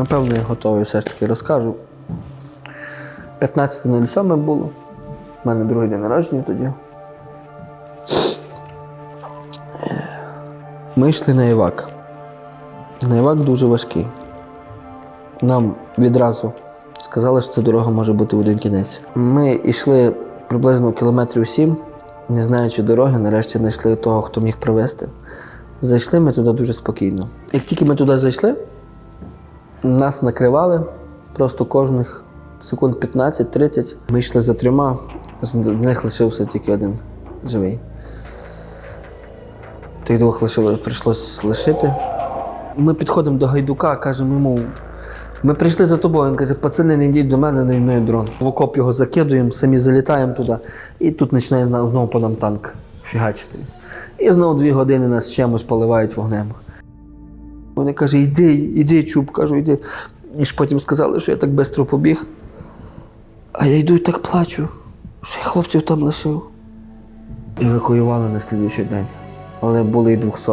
Напевно, я готовий все ж таки розкажу. 15.07 було. У мене другий день народження тоді. Ми йшли на Івак. На Івак дуже важкий. Нам відразу сказали, що ця дорога може бути в один кінець. Ми йшли приблизно кілометрів сім, не знаючи дороги, нарешті знайшли того, хто міг провести. Зайшли ми туди дуже спокійно. Як тільки ми туди зайшли, нас накривали просто кожних секунд 15-30. Ми йшли за трьома, з них лишився тільки один живий. Тих двох лишило, прийшлось лишити. Ми підходимо до гайдука, кажемо йому. Ми прийшли за тобою. Він каже, пацани, не йдіть до мене, не мною дрон. В окоп його закидуємо, самі залітаємо туди, і тут починає знову по нам танк фігачити. І знову дві години нас чимось поливають вогнем. Вони каже, йди, йди, чуб, кажу, йди. І ж потім сказали, що я так швидко побіг. А я йду і так плачу, що я хлопців там лишив. Евакуювали на слідуючий день, але були і 200.